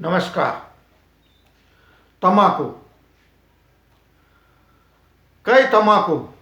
નમસ્કાર. તમાકુ. કઈ તમાકુ?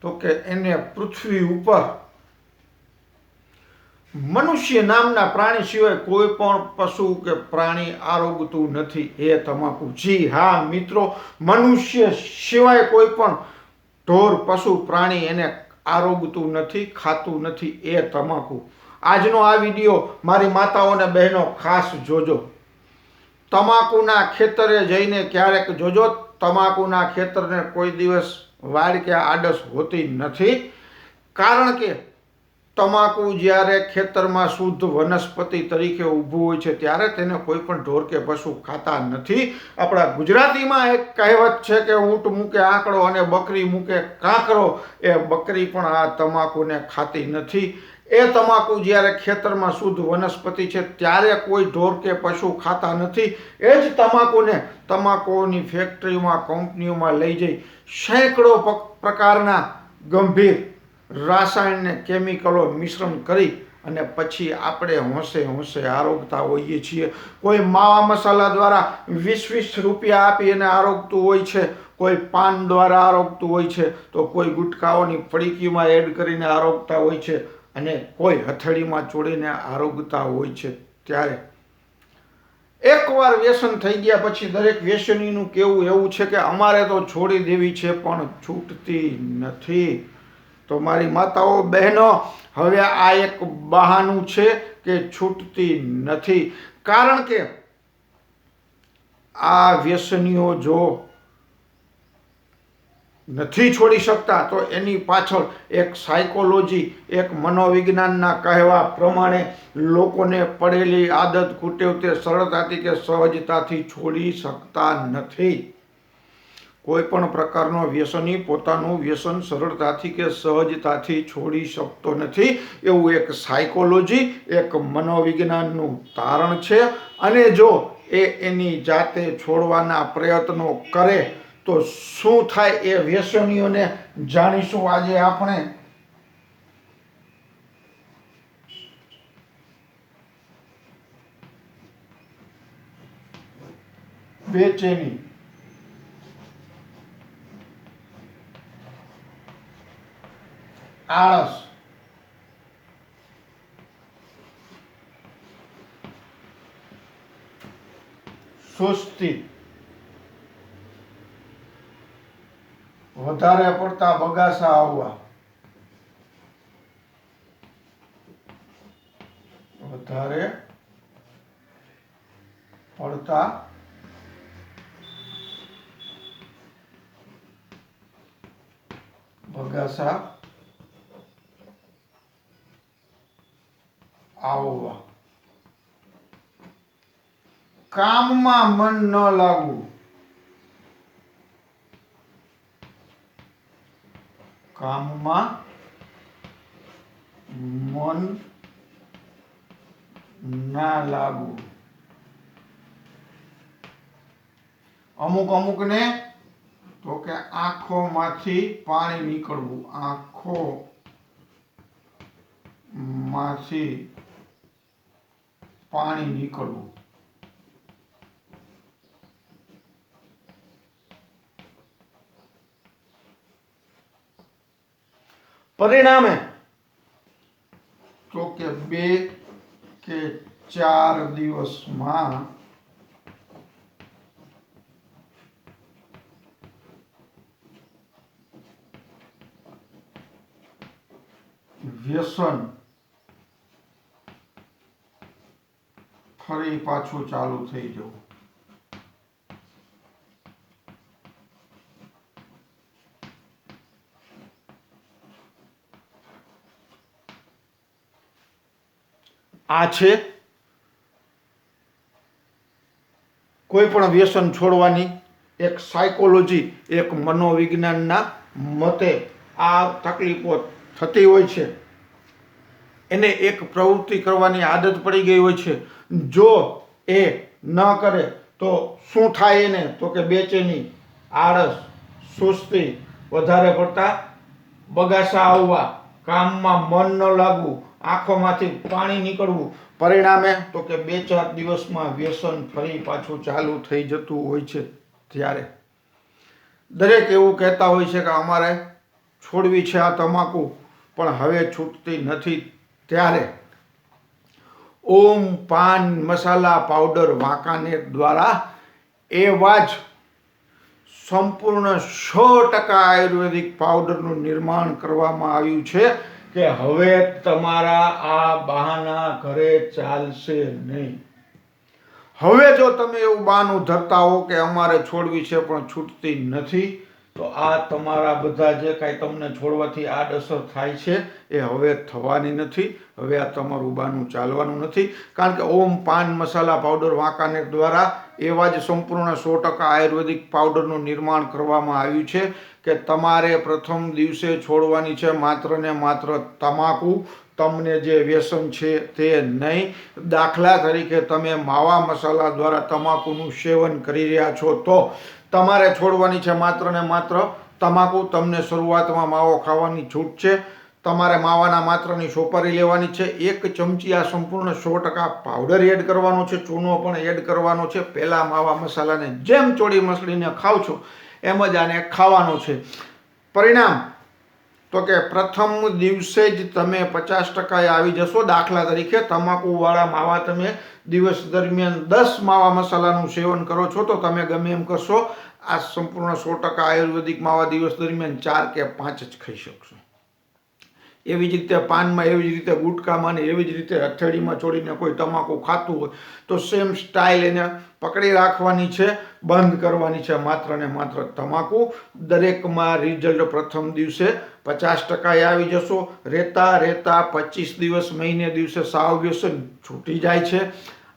તો કે એને પૃથ્વી ઉપર મનુષ્ય નામના પ્રાણી સિવાય કોઈ પણ પશુ કે પ્રાણી આરોગતું નથી એ તમાકુ. જી હા, મિત્રો, મનુષ્ય સિવાય કોઈ પણ ઢોર, પશુ, પ્રાણી એને આરોગતું નથી, ખાતું નથી એ તમાકુ. આજનો આ વીડિયો મારી માતાઓ અને બહેનો ખાસ જોજો. તમાકુના ખેતરે જઈને ક્યારેક જોજો, તમાકુના ખેતરને કોઈ દિવસ વાડ કે આડસ હોતી નથી. કારણ કે તમાકુ જ્યારે ખેતરમાં શુદ્ધ વનસ્પતિ તરીકે ઊભું હોય છે, ત્યારે તેને કોઈ પણ ઢોર કે પશુ ખાતા નથી. આપણા ગુજરાતીમાં એક કહેવત છે કે ઊંટ મૂકે આંકડો અને બકરી મૂકે કાંકરો. એ બકરી પણ આ તમાકુને ખાતી નથી. એ તમાકુ જ્યારે ખેતરમાં શુદ્ધ વનસ્પતિ છે, ત્યારે કોઈ ઢોર કે પશુ ખાતા નથી. એ જ તમાકુને તમાકુની ફેક્ટરીમાં, કંપનીઓમાં લઈ જઈ સેંકડો પ્રકારના ગંભીર રાસાયણને કેમિકલો મિશ્રણ કરી અને પછી આપણે હોંશે હોંશે આરોગતા હોઈએ છીએ. કોઈ માવા મસાલા દ્વારા વીસ વીસ રૂપિયા આપી અને આરોગતું હોય છે, કોઈ પાન દ્વારા આરોગતું હોય છે, તો કોઈ ગુટકાઓની ફડીકીમાં એડ કરીને આરોગતા હોય છે અને કોઈ હથેળીમાં ચોડીને આરોગતા હોય છે ત્યારે એકવાર વ્યસન થઈ ગયા પછી દરેક વ્યસનીનું કેવું એવું છે કે અમારે તો છોડી દેવી છે, પણ છૂટતી નથી. તો મારી માતાઓ, બહેનો, હવે આ એક બહાનું છે કે છૂટતી નથી. કારણ કે આ વ્યસનીઓ જો નથી છોડી શકતા, તો એની પાછળ એક સાયકોલોજી એક મનોવિજ્ઞાનના કહેવા પ્રમાણે લોકોને પડેલી આદત કુટેવ તે સરળતાથી કે સહજતાથી છોડી શકતા નથી. કોઈ પણ પ્રકારનો વ્યસની પોતાનું વ્યસન સરળતાથી કે સહજતાથી છોડી શકતો નથી. એવું એક સાયકોલોજી એક મનોવિજ્ઞાનનું તારણ છે. અને જો એ એની જાતે છોડવાના પ્રયત્નો કરે તો શું થાય એ વ્યસનીઓને જાણીશું આજે આપણે? બેચેની આળસ. સુસ્તી. વધારે પડતા બગાસા આવવા. વધારે પડતા બગાસા આવવા. કામમાં મન ન લાગવું. કામમાં મન ના લાગવું અમુક અમુક ને તો કે આંખોમાંથી પાણી નીકળવું આંખો માંથી પાણી નીકળવું. પરિણામે તો કે બે કે ચાર દિવસમાં વ્યસન ફરી પાછું ચાલુ થઈ જવું આ છે? કોઈ પણ વ્યસન છોડવાની એક સાયકોલોજી એક મનોવિજ્ઞાનના મતે આ તકલીફો થતી હોય છે. એને એક પ્રવૃત્તિ કરવાની આદત પડી ગઈ હોય છે. જો એ ન કરે, તો શું થાય એને? તો કે બેચેની આળસ, સુસ્તી, વધારે પડતા બગાસા આવવા, કામમાં મન ન લાગવું આંખોમાંથી પાણી નીકળવું પરિણામે તો કે બે ચાર દિવસમાં વ્યસન ફરી પાછું ચાલુ થઈ જતું હોય છે ત્યારે. દરેક એવું કહેતા હોય છે કે અમારે છોડવી છે આ તમાકુ, પણ હવે છૂટતી નથી ત્યારે. ઓમ પાન મસાલા પાવડર વાંકાનેર દ્વારા એવા જ સંપૂર્ણ સો ટકા આયુર્વેદિક પાવડરનું નિર્માણ કરવામાં આવ્યું છે. કે હવે તમારા આ બહાના ઘરે ચાલશે નહીં. હવે જો તમે એવું બહાનું ધરતા હો કે અમારે છોડવી છે પણ છૂટતી નથી, તો આ તમારા બધા જે કાંઈ તમને છોડવાથી આડઅસર થાય છે, એ હવે થવાની નથી. હવે આ તમારું બહાનું ચાલવાનું નથી. કારણ કે ઓમ પાન મસાલા પાવડર વાંકાનેર દ્વારા એવા જ સંપૂર્ણ સો ટકા આયુર્વેદિક પાવડરનું નિર્માણ કરવામાં આવ્યું છે કે તમારે પ્રથમ દિવસે છોડવાની છે માત્ર ને માત્ર તમાકુ, તમને જે વ્યસન છે તે નહીં. દાખલા તરીકે તમે માવા મસાલા દ્વારા તમાકુનું સેવન કરી રહ્યા છો તો તમારે છોડવાની છે માત્ર ને માત્ર તમાકુ. તમને શરૂઆતમાં માવો ખાવાની છૂટ છે. તમારે માવાના માત્રની સોપારી લેવાની છે. એક ચમચી આ સંપૂર્ણ સો ટકા પાવડર એડ કરવાનો છે. ચૂનો પણ એડ કરવાનો છે. પહેલાં માવા મસાલાને જેમ ચોળી મસળીને ખાવ છો, એમ જ આને ખાવાનો છે. પરિણામ, તો કે પ્રથમ દિવસે જ તમે પચાસ ટકાએ આવી જશો દાખલા તરીકે. તમાકુવાળા માવા તમે દિવસ દરમિયાન દસ માવા મસાલાનું સેવન કરો છો, તો તમે ગમે એમ કરશો, આ સંપૂર્ણ સો ટકા આયુર્વેદિક માવા દિવસ દરમિયાન ચાર કે પાંચ જ ખાઈ શકશો. એવી જ રીતે પાનમાં, એવી જ રીતે ગુટકામાં ને એવી જ રીતે હથેળીમાં છોડીને કોઈ તમાકુ ખાતું હોય, તો સેમ સ્ટાઇલ એને પકડી રાખવાની છે, બંધ કરવાની છે, માત્ર ને માત્ર તમાકુ. દરેકમાં રિઝલ્ટ પ્રથમ દિવસે પચાસ ટકાએ આવી જશો. રહેતા રહેતા પચીસ દિવસ, મહિને દિવસે સાવ વ્યસન છૂટી જાય છે.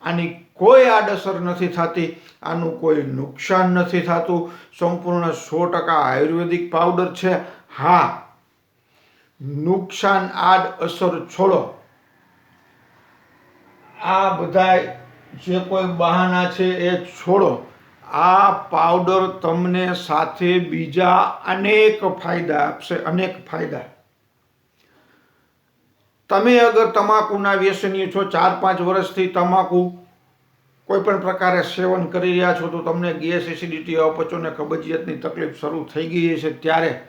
આની કોઈ આડઅસર નથી થતી, આનું કોઈ નુકસાન નથી થતું. સંપૂર્ણ સો ટકા આયુર્વેદિક પાવડર છે. હા નુકસાન આડ અસર છોડો. આ બધા જે કોઈ બહાના છે એ છોડો. આ પાવડર તમને સાથે બીજા અનેક ફાયદા આપશે, અનેક ફાયદા. તમે અગર તમાકુના વ્યસની છો, ચાર પાંચ વર્ષથી તમાકુ કોઈ પણ પ્રકારે સેવન કરી રહ્યા છો, તો તમને ગેસ એસિડિટી અપચો ને કબજિયાતની તકલીફ શરૂ થઈ ગઈ છે ત્યારે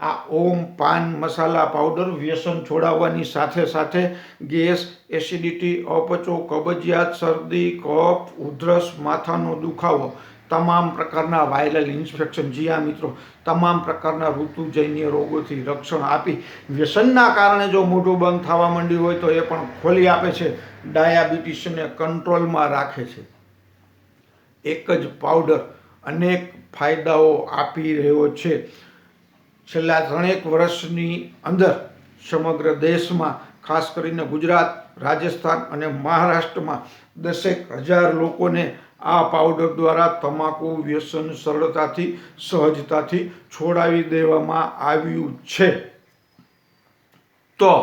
આ ઓમ, પાન, મસાલા, પાવડર, વ્યસન છોડાવવાની સાથે સાથે ગેસ, એસિડિટી, અપચો, કબજિયાત, શરદી, કફ, ઉધરસ, માથાનો દુખાવો, તમામ પ્રકારના વાયરલ ઇન્ફેક્શન. જી હા, મિત્રો, તમામ પ્રકારના ઋતુજન્ય રોગોથી રક્ષણ આપી વ્યસનના કારણે જો મોઢું બંધ થવા માંડ્યું હોય તો એ પણ ખોલી આપે છે. ડાયાબિટીસને કંટ્રોલમાં રાખે છે. એક જ પાવડર અનેક ફાયદાઓ આપી રહ્યો છે. છેલ્લા ત્રણેક વર્ષની અંદર સમગ્ર દેશમાં, ખાસ કરીને ગુજરાત, રાજસ્થાન અને મહારાષ્ટ્રમાં દસેક હજાર લોકોને આ પાવડર દ્વારા તમાકુ વ્યસન સરળતાથી, સહજતાથી છોડાવી દેવામાં આવ્યું છે. તો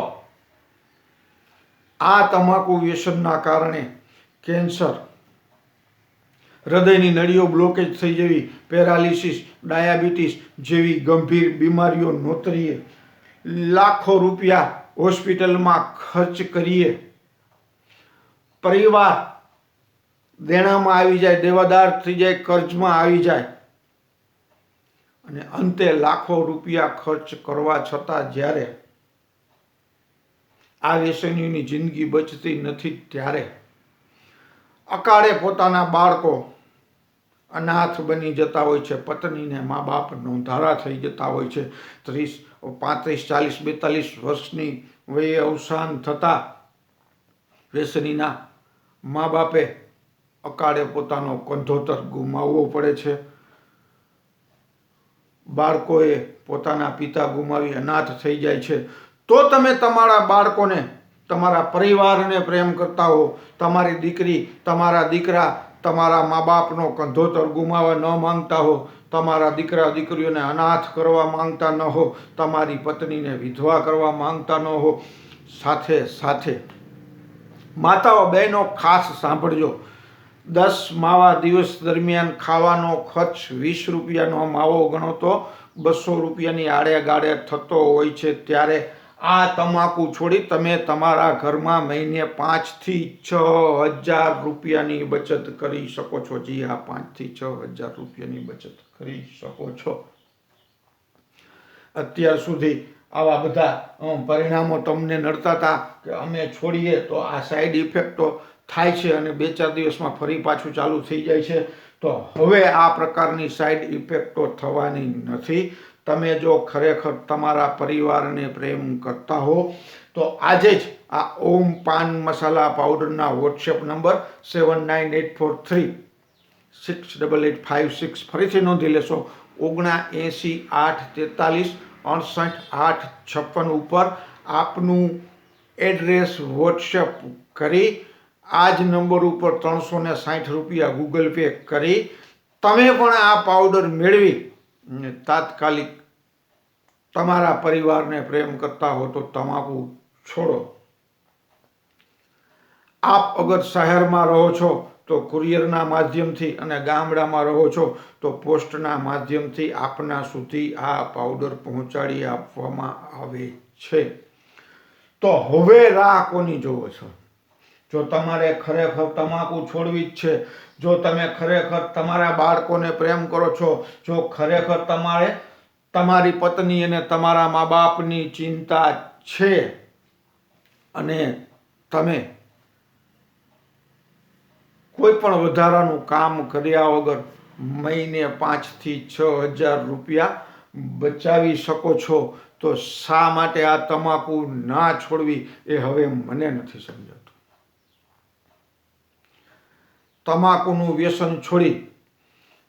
આ તમાકુ વ્યસનના કારણે કેન્સર હૃદયની નળીઓ બ્લોકેજ થઈ જવી પેરાલિસિસ, ડાયાબિટીસ જેવી ગંભીર બીમારીઓ નોતરીએ. લાખો રૂપિયા હોસ્પિટલમાં ખર્ચ કરીએ. પરિવાર દેણામાં આવી જાય, દેવાદાર થઈ જાય, કર્જમાં આવી જાય. અને અંતે લાખો રૂપિયા ખર્ચ કરવા છતાં જ્યારે આ વ્યસનીની જિંદગી બચતી નથી, ત્યારે અકાળે પોતાના બાળકો અનાથ બની જતા હોય છે, પત્નીને મા બાપ નોંધારા થઈ જતા હોય છે. ત્રીસ, પાંત્રીસ, ચાલીસ, બેતાલીસ વર્ષની વયે અવસાન થતાં વ્યસનીના મા બાપે અકાળે પોતાનો કંધોતર ગુમાવવો પડે છે. બાળકોએ પોતાના પિતા ગુમાવી અનાથ થઈ જાય છે. તો તમે તમારા બાળકોને, તમારા પરિવારને પ્રેમ કરતા હો. તમારી દીકરી, તમારા દીકરા તમારા મા બાપનો કંધોતર ગુમાવવા ન માંગતા હો, તમારા દીકરા દીકરીઓને અનાથ કરવા માંગતા ન હો, તમારી પત્નીને વિધવા કરવા માંગતા ન હો. સાથે સાથે, માતાઓ બહેનો ખાસ સાંભળજો. દસ માવા દિવસ દરમિયાન ખાવાનો ખર્ચ વીસ રૂપિયાનો માવો ગણો તો બસો રૂપિયાની આડે ગાળે થતો હોય છે. ત્યારે આ તમાકુ છોડી તમે તમારા ઘરમાં મહિને પાંચથી છ હજાર રૂપિયાની બચત કરી શકો છો. જી હા, પાંચથી છ હજાર રૂપિયાની બચત કરી શકો છો. અત્યાર સુધી આવા બધા પરિણામો તમને નડતા હતા કે અમે છોડીએ તો આ સાઈડ ઇફેક્ટો થાય છે અને બે ચાર દિવસમાં ફરી પાછું ચાલુ થઈ જાય છે. તો હવે આ પ્રકારની સાઈડ ઇફેક્ટો થવાની નથી. તમે જો ખરેખર તમારા પરિવારને પ્રેમ કરતા હો, તો આજે જ આ ઓમ પાન મસાલા પાવડરના WhatsApp number seven nine eight four three, six double eight five six ફરીથી નોંધી લેશો. ઓગણા એંસી આઠ તેતાલીસ, અડસઠ આઠ છપ્પન ઉપર આપનું એડ્રેસ વોટ્સએપ કરી આ જ નંબર ઉપર ત્રણસો ને સાઠ રૂપિયા ગૂગલ પે કરી, તમે પણ આ પાવડર મેળવી તાત્કાલિક તમારા પરિવારને પ્રેમ કરતા હો તો તમાકુ છોડો. આપ અગર શહેરમાં રહો છો તો કુરિયરના માધ્યમથી અને ગામડામાં રહો છો તો પોસ્ટના માધ્યમથી આપના સુધી આ પાવડર પહોંચાડી આપવામાં આવે છે. તો હવે રાહ કોની જોવો છો? જો તમારે ખરેખર તમાકુ છોડવી જ છે, જો તમે ખરેખર તમારા બાળકોને પ્રેમ કરો છો, જો ખરેખર તમારે તમારી પત્ની અને તમારા મા બાપની ચિંતા છે અને તમે કોઈ પણ વધારાનું કામ કર્યા વગર મહિને પાંચથી છ હજાર રૂપિયા બચાવી શકો છો, તો શા માટે આ તમાકુ ના છોડવી એ હવે મને નથી સમજાતું. તમાકુનું વ્યસન છોડી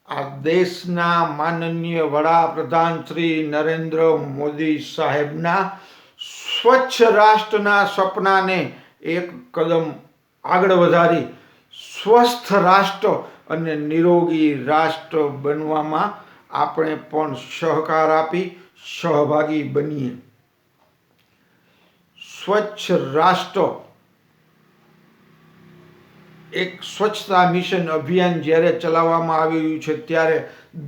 આ દેશના માનનીય વડાપ્રધાન શ્રી નરેન્દ્ર મોદી સાહેબના સ્વચ્છ રાષ્ટ્રના સપનાને એક કદમ આગળ વધારી સ્વસ્થ રાષ્ટ્ર અને નિરોગી રાષ્ટ્ર બનવામાં આપણે પણ સહકાર આપી સહભાગી બનીએ. સ્વચ્છ રાષ્ટ્ર એક સ્વચ્છતા મિશન અભિયાન જ્યારે ચલાવવામાં આવી રહ્યું છે, ત્યારે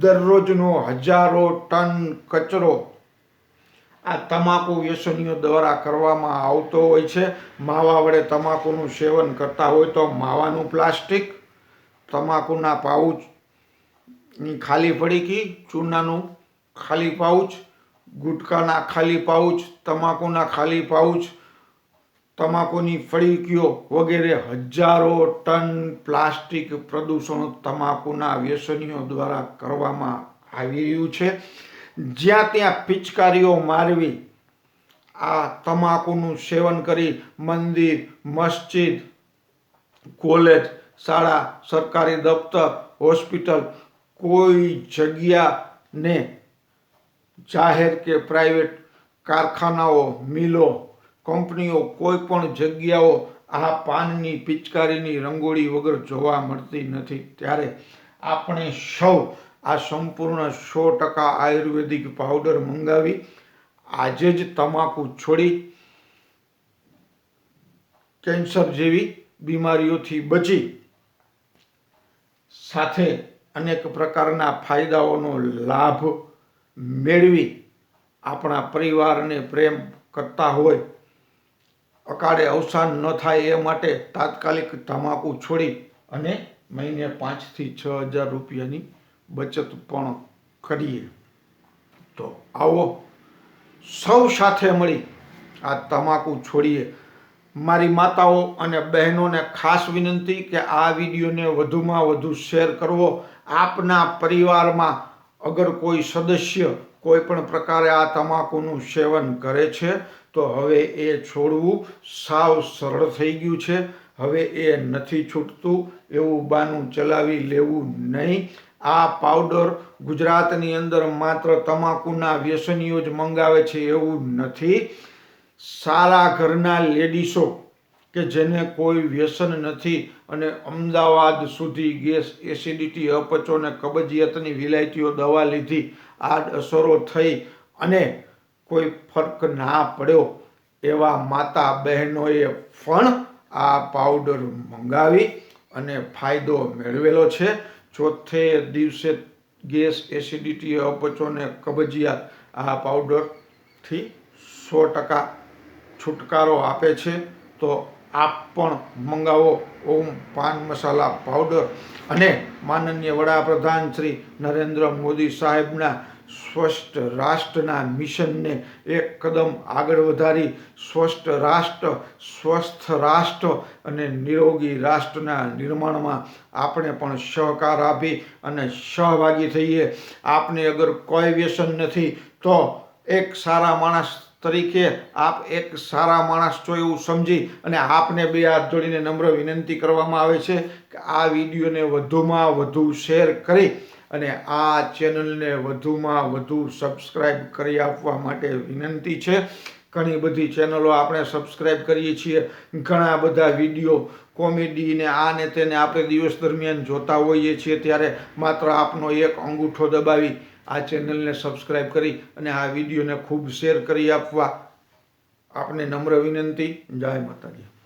દરરોજનો હજારો ટન કચરો આ તમાકુ વ્યસનીઓ દ્વારા કરવામાં આવતો હોય છે. માવા વડે તમાકુનું સેવન કરતા હોય તો માવાનું પ્લાસ્ટિક, તમાકુના પાઉચની ખાલી પડીકી ચૂનાનું ખાલી પાઉચ, ગુટકાના ખાલી પાઉચ, તમાકુના ખાલી પાઉચ તમાકુની ફળીકીઓ વગેરે હજારો ટન પ્લાસ્ટિક પ્રદૂષણ તમાકુના વ્યસનીઓ દ્વારા કરવામાં આવી રહ્યું છે. જ્યાં ત્યાં પિચકારીઓ મારવી, આ તમાકુનું સેવન કરી મંદિર, મસ્જિદ, કોલેજ, શાળા, સરકારી દફતર, હોસ્પિટલ, કોઈ જગ્યાને જાહેર કે પ્રાઇવેટ કારખાનાઓ, મિલો કંપનીઓ કોઈ પણ જગ્યાઓ આ પાનની પિચકારીની રંગોળી વગર જોવા મળતી નથી. ત્યારે આપણે સૌ આ સંપૂર્ણ સો ટકા આયુર્વેદિક પાવડર મંગાવી, આજે જ તમાકુ છોડી કેન્સર જેવી બીમારીઓથી બચી સાથે અનેક પ્રકારના ફાયદાઓનો લાભ મેળવી આપણા પરિવારને પ્રેમ કરતા હોય અકાળે અવસાન ન થાય એ માટે તાત્કાલિક તમાકુ છોડી અને મહિને પાંચથી છ હજાર રૂપિયાની બચત પણ કરીએ. તો આવો, સૌ સાથે મળી આ તમાકુ છોડીએ. મારી માતાઓ અને બહેનોને ખાસ વિનંતી કે આ વિડીયોને વધુમાં વધુ શેર કરવો. આપના પરિવારમાં અગર કોઈ સદસ્ય કોઈ પણ પ્રકારે આ તમાકુનું સેવન કરે છે તો હવે એ છોડવું સાવ સરળ થઈ ગયું છે. હવે એ નથી છૂટતું. એવું બાનું ચલાવી લેવું નહીં. આ પાવડર ગુજરાતની અંદર માત્ર તમાકુના વ્યસનીઓ જ મંગાવે છે એવું નથી. સારા ઘરના લેડીસો કે જેને કોઈ વ્યસન નથી અને અમદાવાદ સુધી ગેસ એસિડિટી અપચો અને કબજિયાતની વિલાયતીઓ દવા લીધી આડ અસરો થઈ અને કોઈ ફરક ના પડ્યો એવા માતા બહેનોએ પણ આ પાવડર મંગાવી અને ફાયદો મેળવેલો છે. ચોથે દિવસે ગેસ એસિડિટી અપચો અને કબજિયાત આ પાવડરથી સો ટકા છુટકારો આપે છે. તો આપ પણ મંગાવો ઓમ પાન મસાલા પાવડર. અને માનનીય વડાપ્રધાન શ્રી નરેન્દ્ર મોદી સાહેબના સ્વસ્થ રાષ્ટ્રના મિશનને એક કદમ આગળ વધારી સ્વસ્થ રાષ્ટ્ર સ્વસ્થ રાષ્ટ્ર અને નિરોગી રાષ્ટ્રના નિર્માણમાં આપણે પણ સહકાર આપી અને સહભાગી થઈએ. આપને અગર કોઈ વ્યસન નથી, તો એક સારા માણસ તરીકે આપ એક સારા માણસ છો એવું સમજી અને આપને બે હાથ જોડીને નમ્ર વિનંતી કરવામાં આવે છે કે આ વિડીયોને વધુમાં વધુ શેર કરી અને આ ચેનલને વધુમાં વધુ સબસ્ક્રાઈબ કરી આપવા માટે વિનંતી છે. ઘણી બધી ચેનલો આપણે સબસ્ક્રાઈબ કરીએ છીએ. ઘણા બધા વીડિયો કોમેડી ને આ ને તેને આપણે દિવસ દરમિયાન જોતા હોઈએ છીએ ત્યારે માત્ર આપનો એક અંગૂઠો દબાવી આ ચેનલને સબસ્ક્રાઈબ કરી અને આ વિડીયોને ખૂબ શેર કરી આપવા આપને નમ્ર વિનંતી. જય માતાજી.